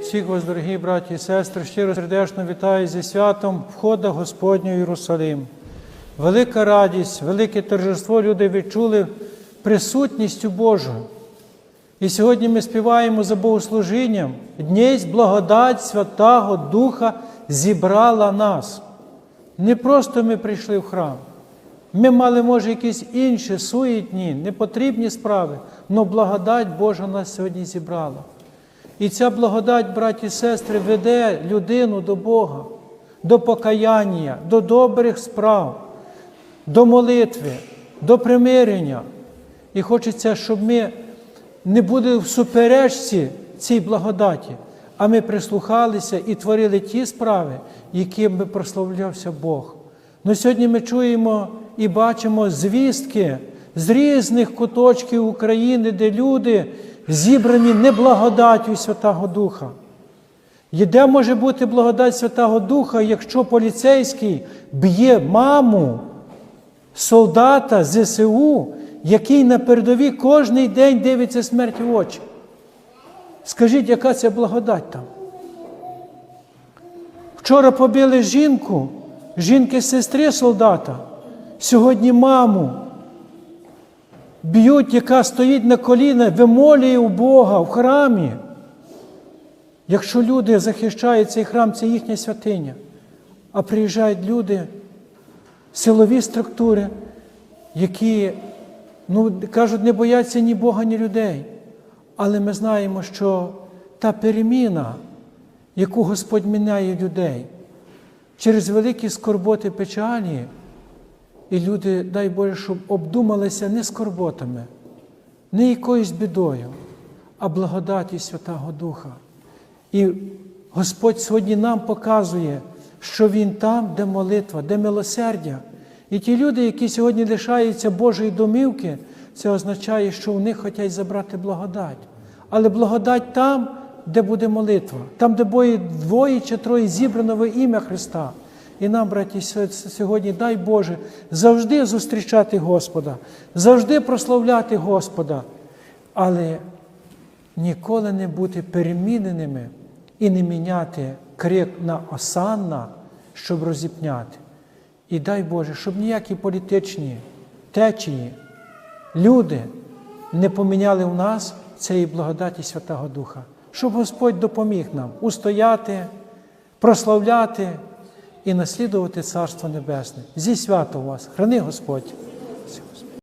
Всіх вас, дорогі браті і сестри, щиро сердечно вітаю зі святом входа Господнього в Єрусалим. Велика радість, велике торжество люди відчули присутністю Божу. І сьогодні ми співаємо за богослужінням. Днесь благодать Святого Духа зібрала нас. Не просто ми прийшли в храм. Ми мали, може, якісь інші суетні, непотрібні справи, але благодать Божа нас сьогодні зібрала. І ця благодать, браті і сестри, веде людину до Бога, до покаяння, до добрих справ, до молитви, до примирення. І хочеться, щоб ми не були в суперечці цій благодаті, а ми прислухалися і творили ті справи, якими прославлявся Бог. Ну сьогодні ми чуємо і бачимо звістки з різних куточків України, де люди зібрані неблагодаттю Святого Духа. І де може бути благодать Святого Духа, якщо поліцейський б'є маму, солдата ЗСУ, який на передовій кожний день дивиться смерті в очі? Скажіть, яка це благодать там? Вчора побили жінку, жінки сестри солдата, сьогодні маму б'ють, яка стоїть на коліна, вимолює у Бога в храмі. Якщо люди захищають цей храм, це їхня святиня. А приїжджають люди, силові структури, які, ну, кажуть, не бояться ні Бога, ні людей. Але ми знаємо, що та переміна, яку Господь міняє людей через великі скорботи печалі, і люди, дай Боже, щоб обдумалися не скорботами, не якоюсь бідою, а благодаті Святого Духа. І Господь сьогодні нам показує, що Він там, де молитва, де милосердя. І ті люди, які сьогодні лишаються Божої домівки, це означає, що у них хочуть забрати благодать. Але благодать там, де буде молитва, там, де двоє чи троє зібрано во ім'я Христа. І нам, браті, сьогодні, дай Боже, завжди зустрічати Господа, завжди прославляти Господа, але ніколи не бути переміненими і не міняти крик на осанна, щоб розіпняти. І дай Боже, щоб ніякі політичні течії, люди не поміняли в нас цієї благодаті Святого Духа, щоб Господь допоміг нам устояти, прославляти і наслідувати Царство Небесне. Зі свято вас, храни Господь.